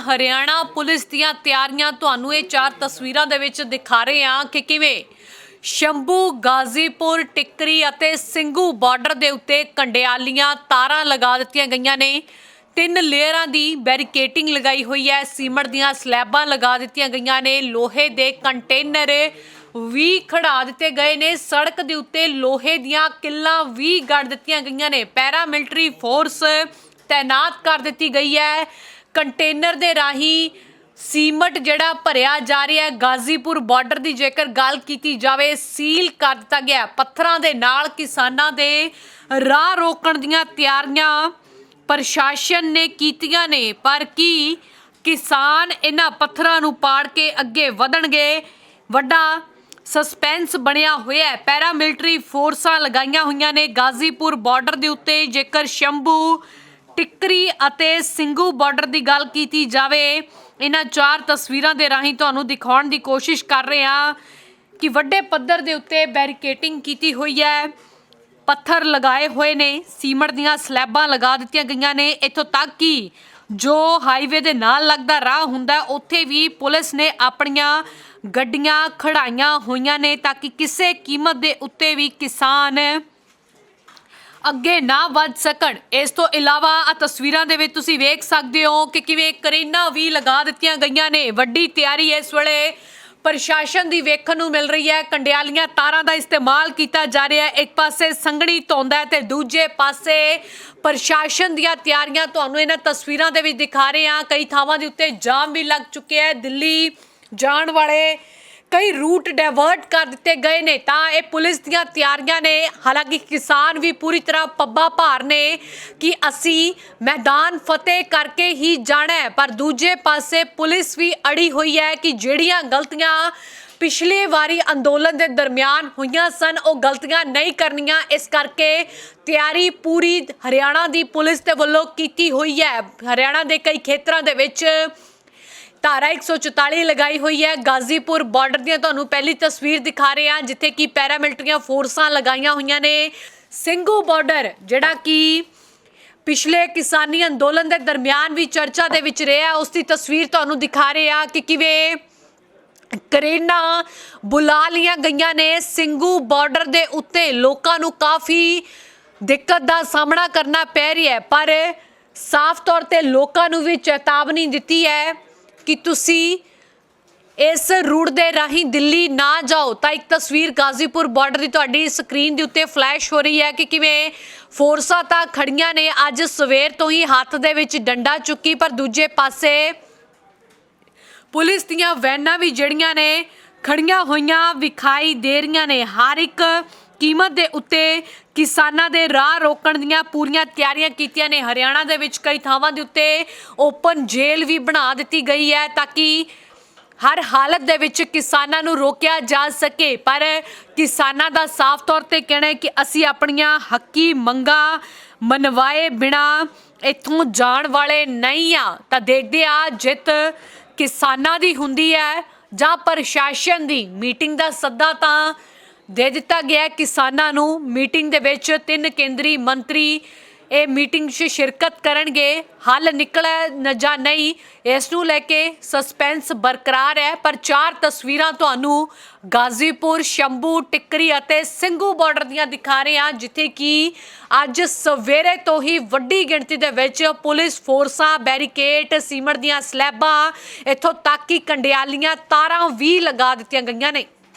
Haryana police ਦੀਆਂ ਤਿਆਰੀਆਂ ਤੁਹਾਨੂੰ ਇਹ ਚਾਰ ਤਸਵੀਰਾਂ ਦੇ ਵਿੱਚ ਦਿਖਾ ਰਹੇ ਹਾਂ ਕਿ ਕਿਵੇਂ ਸ਼ੰਭੂ, ਗਾਜ਼ੀਪੁਰ, ਟਿੱਕਰੀ ਅਤੇ ਸਿੰਘੂ ਬਾਰਡਰ ਦੇ ਉੱਤੇ ਕੰਡਿਆਲੀਆਂ ਤਾਰਾਂ ਲਗਾ ਦਿੱਤੀਆਂ ਗਈਆਂ ਨੇ। ਤਿੰਨ ਲੇਅਰਾਂ ਦੀ ਬੈਰੀਕੇਟਿੰਗ ਲਗਾਈ ਹੋਈ ਹੈ। ਸੀਮਟ ਦੀਆਂ ਸਲੈਬਾਂ ਲਗਾ ਦਿੱਤੀਆਂ ਗਈਆਂ ਨੇ। ਲੋਹੇ ਦੇ ਕੰਟੇਨਰ ਵੀ ਖੜਾ ਦਿੱਤੇ ਗਏ ਨੇ। ਸੜਕ ਦੇ ਉੱਤੇ ਲੋਹੇ ਦੀਆਂ ਕਿੱਲਾਂ ਵੀ ਗੜ ਦਿੱਤੀਆਂ ਗਈਆਂ ਨੇ। ਪੈਰਾ ਮਿਲਟਰੀ ਫੋਰਸ ਤੈਨਾਤ ਕਰ ਦਿੱਤੀ ਗਈ ਹੈ। ਕੰਟੇਨਰ ਦੇ ਰਾਹੀਂ ਸੀਮਟ ਜਿਹੜਾ ਭਰਿਆ ਜਾ ਰਿਹਾ ਹੈ, ਗਾਜ਼ੀਪੁਰ ਬਾਰਡਰ ਦੀ ਜੇਕਰ ਗੱਲ ਕੀਤੀ ਜਾਵੇ, ਸੀਲ ਕਰ ਦਿੱਤਾ ਗਿਆ ਪੱਥਰਾਂ ਦੇ ਨਾਲ ਕਿਸਾਨਾਂ ਦੇ ਰਾਹ ਰੋਕਣ ਦੀਆਂ ਤਿਆਰੀਆਂ ਪ੍ਰਸ਼ਾਸਨ ਨੇ ਕੀਤੀਆਂ ਨੇ, ਪਰ ਕੀ ਕਿਸਾਨ ਇਹਨਾਂ ਪੱਥਰਾਂ ਨੂੰ ਪਾੜ ਕੇ ਅੱਗੇ ਵਧਣਗੇ? ਵੱਡਾ ਸਸਪੈਂਸ ਬਣਿਆ ਹੋਇਆ ਹੈ। ਪੈਰਾਮਿਲਟਰੀ ਫੋਰਸਾਂ ਲਗਾਈਆਂ ਹੋਈਆਂ ਨੇ ਗਾਜ਼ੀਪੁਰ ਬਾਰਡਰ ਦੇ ਉੱਤੇ। ਜੇਕਰ ਸ਼ੰਭੂ ਟਿੱਕਰੀ ਅਤੇ ਸਿੰਘੂ ਬਾਰਡਰ ਦੀ ਗੱਲ ਕੀਤੀ ਜਾਵੇ, ਇਹਨਾਂ ਚਾਰ ਤਸਵੀਰਾਂ ਦੇ ਰਾਹੀਂ ਤੁਹਾਨੂੰ ਦਿਖਾਉਣ ਦੀ ਕੋਸ਼ਿਸ਼ ਕਰ ਰਹੇ ਹਾਂ ਕਿ ਵੱਡੇ ਪੱਧਰ ਦੇ ਉੱਤੇ ਬੈਰੀਕੇਟਿੰਗ ਕੀਤੀ ਹੋਈ ਹੈ। ਪੱਥਰ ਲਗਾਏ ਹੋਏ ਨੇ, ਸੀਮਟ ਦੀਆਂ ਸਲੈਬਾਂ ਲਗਾ ਦਿੱਤੀਆਂ ਗਈਆਂ ਨੇ। ਇੱਥੋਂ ਤੱਕ ਕਿ ਜੋ ਹਾਈਵੇ ਦੇ ਨਾਲ ਲੱਗਦਾ ਰਾਹ ਹੁੰਦਾ, ਉੱਥੇ ਵੀ ਪੁਲਿਸ ਨੇ ਆਪਣੀਆਂ ਗੱਡੀਆਂ ਖੜਾਈਆਂ ਹੋਈਆਂ ਨੇ ਤਾਂ ਕਿ ਕਿਸੇ ਕੀਮਤ ਦੇ ਉੱਤੇ ਵੀ ਕਿਸਾਨ ਅੱਗੇ ਨਾ ਵੱਧ ਸਕਣ। ਇਸ ਤੋਂ ਇਲਾਵਾ ਆ ਤਸਵੀਰਾਂ ਦੇ ਵਿੱਚ ਤੁਸੀਂ ਵੇਖ ਸਕਦੇ ਹੋ ਕਿ ਕਿਵੇਂ ਕਰੇਨਾ ਵੀ ਲਗਾ ਦਿੱਤੀਆਂ ਗਈਆਂ ਨੇ। ਵੱਡੀ ਤਿਆਰੀ ਇਸ ਵੇਲੇ ਪ੍ਰਸ਼ਾਸਨ ਦੀ ਵੇਖਣ ਨੂੰ ਮਿਲ ਰਹੀ ਹੈ। ਕੰਡਿਆਲੀਆਂ ਤਾਰਾਂ ਦਾ ਇਸਤੇਮਾਲ ਕੀਤਾ ਜਾ ਰਿਹਾ ਹੈ। ਇੱਕ ਪਾਸੇ ਸੰਘਣੀ ਧੋਂਦਾ ਹੈ ਤੇ ਦੂਜੇ ਪਾਸੇ ਪ੍ਰਸ਼ਾਸਨ ਦੀਆਂ ਤਿਆਰੀਆਂ। ਤੁਹਾਨੂੰ ਇਹਨਾਂ ਤਸਵੀਰਾਂ ਦੇ ਵਿੱਚ ਦਿਖਾ ਰਹੇ ਹਾਂ। ਕਈ ਥਾਵਾਂ ਦੇ ਉੱਤੇ ਜਾਮ ਵੀ ਲੱਗ ਚੁੱਕਿਆ ਹੈ। ਦਿੱਲੀ ਜਾਣ ਵਾਲੇ ਕਈ ਰੂਟ ਡਾਇਵਰਟ ਕਰ ਦਿੱਤੇ ਗਏ ਨੇ। ਤਾਂ ਇਹ ਪੁਲਿਸ ਦੀਆਂ ਤਿਆਰੀਆਂ ਨੇ। ਹਾਲਾਂਕਿ ਕਿਸਾਨ ਵੀ ਪੂਰੀ ਤਰ੍ਹਾਂ ਪੱਬਾ ਭਾਰ ਨੇ ਕਿ ਅਸੀਂ ਮੈਦਾਨ ਫਤਿਹ ਕਰਕੇ ਹੀ ਜਾਣਾ ਹੈ। ਪਰ ਦੂਜੇ ਪਾਸੇ ਪੁਲਿਸ ਵੀ ਅੜੀ ਹੋਈ ਹੈ ਕਿ ਜਿਹੜੀਆਂ ਗਲਤੀਆਂ ਪਿਛਲੇ ਵਾਰੀ ਅੰਦੋਲਨ ਦੇ ਦਰਮਿਆਨ ਹੋਈਆਂ ਸਨ, ਉਹ ਗਲਤੀਆਂ ਨਹੀਂ ਕਰਨੀਆਂ। ਇਸ ਕਰਕੇ ਤਿਆਰੀ ਪੂਰੀ ਹਰਿਆਣਾ ਦੀ ਪੁਲਿਸ ਦੇ ਵੱਲੋਂ ਕੀਤੀ ਹੋਈ ਹੈ। ਹਰਿਆਣਾ ਦੇ ਕਈ ਖੇਤਰਾਂ ਦੇ ਵਿੱਚ ਧਾਰਾ 144 ਲਗਾਈ ਹੋਈ ਹੈ। ਗਾਜ਼ੀਪੁਰ ਬਾਰਡਰ ਦੀਆਂ ਤੁਹਾਨੂੰ ਪਹਿਲੀ ਤਸਵੀਰ ਦਿਖਾ ਰਹੇ ਹਾਂ, ਜਿੱਥੇ ਕਿ ਪੈਰਾਮਿਲਟਰੀਆਂ ਫੋਰਸਾਂ ਲਗਾਈਆਂ ਹੋਈਆਂ ਨੇ। ਸਿੰਘੂ ਬਾਰਡਰ ਜਿਹੜਾ ਕਿ ਪਿਛਲੇ ਕਿਸਾਨੀ ਅੰਦੋਲਨ ਦੇ ਦਰਮਿਆਨ ਵੀ ਚਰਚਾ ਦੇ ਵਿੱਚ ਰਿਹਾ ਉਸ ਦੀ ਤਸਵੀਰ ਤੁਹਾਨੂੰ ਦਿਖਾ ਰਹੇ ਹਾਂ ਕਿ ਕਿਵੇਂ ਕਰੇਨਾ ਬੁਲਾ ਲੀਆਂ ਗਈਆਂ ਨੇ। ਸਿੰਘੂ ਬਾਰਡਰ ਦੇ ਉੱਤੇ ਲੋਕਾਂ ਨੂੰ ਕਾਫੀ ਦਿੱਕਤ ਦਾ ਸਾਹਮਣਾ ਕਰਨਾ ਪੈ ਰਿਹਾ ਹੈ, ਪਰ ਸਾਫ਼ ਤੌਰ ਤੇ ਲੋਕਾਂ ਨੂੰ ਵੀ ਚੇਤਾਵਨੀ ਦਿੱਤੀ ਹੈ। ਕਿ ਤੁਸੀਂ ਇਸ ਰੂਟ ਦੇ ਰਾਹੀਂ ਦਿੱਲੀ ਨਾ ਜਾਓ, ਤਾਂ ਇੱਕ ਤਸਵੀਰ ਗਾਜ਼ੀਪੁਰ ਬਾਰਡਰ ਦੀ ਤੁਹਾਡੀ ਸਕਰੀਨ ਦੇ ਉੱਤੇ ਫਲੈਸ਼ ਹੋ ਰਹੀ ਹੈ ਕਿ ਕਿਵੇਂ ਫੋਰਸਾਂ ਤਾਂ ਖੜੀਆਂ ਨੇ, ਅੱਜ ਸਵੇਰ ਤੋਂ ਹੀ ਹੱਥ ਦੇ ਵਿੱਚ ਡੰਡਾ ਚੁੱਕੀ, ਪਰ ਦੂਜੇ ਪਾਸੇ ਪੁਲਿਸ ਦੀਆਂ ਵੈਨਾਂ ਵੀ ਜਿਹੜੀਆਂ ਨੇ, ਖੜੀਆਂ ਹੋਈਆਂ ਵਿਖਾਈ ਦੇ ਰਹੀਆਂ ਨੇ। ਹਰ ਇੱਕ ਕੀਮਤ ਦੇ ਉੱਤੇ ਕਿਸਾਨਾਂ ਦੇ ਰਾਹ ਰੋਕਣ ਦੀਆਂ ਪੂਰੀਆਂ ਤਿਆਰੀਆਂ ਕੀਤੀਆਂ ਨੇ। ਹਰਿਆਣਾ ਦੇ ਵਿੱਚ ਕਈ ਥਾਵਾਂ ਦੇ ਉੱਤੇ ਓਪਨ ਜੇਲ੍ਹ ਵੀ ਬਣਾ ਦਿੱਤੀ ਗਈ ਹੈ ਤਾਂ ਕਿ ਹਰ ਹਾਲਤ ਦੇ ਵਿੱਚ ਕਿਸਾਨਾਂ ਨੂੰ ਰੋਕਿਆ ਜਾ ਸਕੇ। ਪਰ ਕਿਸਾਨਾਂ ਦਾ ਸਾਫ਼ ਤੌਰ ਤੇ ਕਹਿਣਾ ਹੈ ਕਿ ਅਸੀਂ ਆਪਣੀਆਂ ਹੱਕੀ ਮੰਗਾਂ ਮਨਵਾਏ ਬਿਨਾ ਇੱਥੋਂ ਜਾਣ ਵਾਲੇ ਨਹੀਂ ਆ ਤਾਂ ਦੇਖਦੇ ਆ ਜਿੱਤ ਕਿਸਾਨਾਂ ਦੀ ਹੁੰਦੀ ਹੈ ਜਾਂ ਪ੍ਰਸ਼ਾਸਨ ਦੀ। ਮੀਟਿੰਗ ਦਾ ਸੱਦਾ ਤਾਂ ਦੇ ਦਿੱਤਾ ਗਿਆ ਕਿਸਾਨਾਂ ਨੂੰ ਮੀਟਿੰਗ ਦੇ ਵਿੱਚ ਤਿੰਨ ਕੇਂਦਰੀ ਮੰਤਰੀ ਇਹ ਮੀਟਿੰਗ 'ਚ ਸ਼ਿਰਕਤ ਕਰਨਗੇ। ਹੱਲ ਨਿਕਲਿਆ ਨ ਜਾਂ ਨਹੀਂ, ਇਸ ਨੂੰ ਲੈ ਕੇ ਸਸਪੈਂਸ ਬਰਕਰਾਰ ਹੈ। ਪਰ ਚਾਰ ਤਸਵੀਰਾਂ ਤੁਹਾਨੂੰ ਗਾਜ਼ੀਪੁਰ, ਸ਼ੰਭੂ, ਟਿੱਕਰੀ ਅਤੇ ਸਿੰਘੂ ਬਾਰਡਰ ਦੀਆਂ ਦਿਖਾ ਰਹੇ ਹਾਂ, ਜਿੱਥੇ ਕਿ ਅੱਜ ਸਵੇਰੇ ਤੋਂ ਹੀ ਵੱਡੀ ਗਿਣਤੀ ਦੇ ਵਿੱਚ ਪੁਲਿਸ ਫੋਰਸਾਂ, ਬੈਰੀਕੇਡ ਸੀਮਟ ਦੀਆਂ ਸਲੈਬਾਂ, ਇੱਥੋਂ ਤੱਕ ਕਿ ਕੰਡਿਆਲੀਆਂ ਤਾਰਾਂ ਵੀ ਲਗਾ ਦਿੱਤੀਆਂ ਗਈਆਂ ਨੇ।